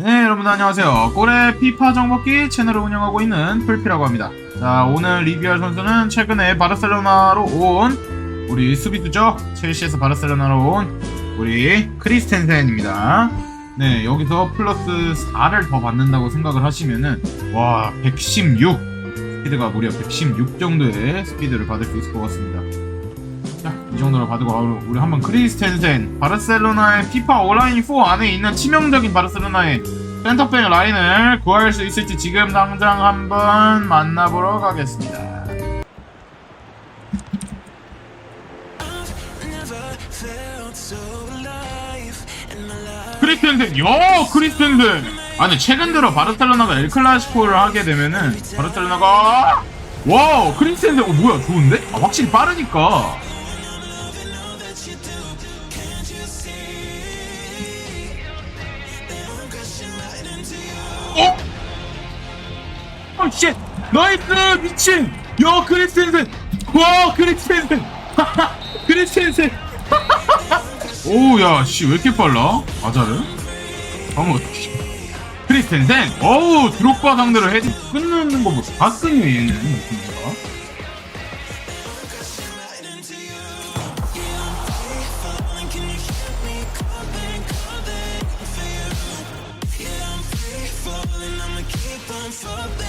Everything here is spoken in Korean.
네, 여러분 안녕하세요. 골의 피파 정복기 채널을 운영하고 있는 풀피라고 합니다. 자, 오늘 리뷰할 선수는 최근에 바르셀로나로 온 우리 수비수죠. 첼시에서 바르셀로나로 온 우리 크리스텐센입니다. 네, 여기서 플러스 4를 더 받는다고 생각을 하시면은 와, 116 스피드가 무려 116 정도의 스피드를 받을 수 있을 것 같습니다. 자, 이 정도로 받고 바로 우리 한번 크리스텐센 바르셀로나의 피파 온라인 4 안에 있는 치명적인 바르셀로나의 센터백 라인을 구할 수 있을지 지금 당장 한번 만나보러 가겠습니다. 크리스텐센, 야 크리스텐센. 아니 최근 들어 바르셀로나가 엘 클라시코를 하게 되면은 바르셀로나가 와우 크리스텐센, 어 뭐야 좋은데? 아, 확실히 빠르니까. 어? 어, 쉣! 나이스! 미친! 야, 크리스텐센! 와, 크리스텐센! 크리스텐센! 오우, 야, 씨, 왜 이렇게 빨라? 아자르? 방금 어떻게. 크리스텐센! 어우, 드롭바 상대로 헤드 끊는 거 뭐, 다 끊이네, 얘는. something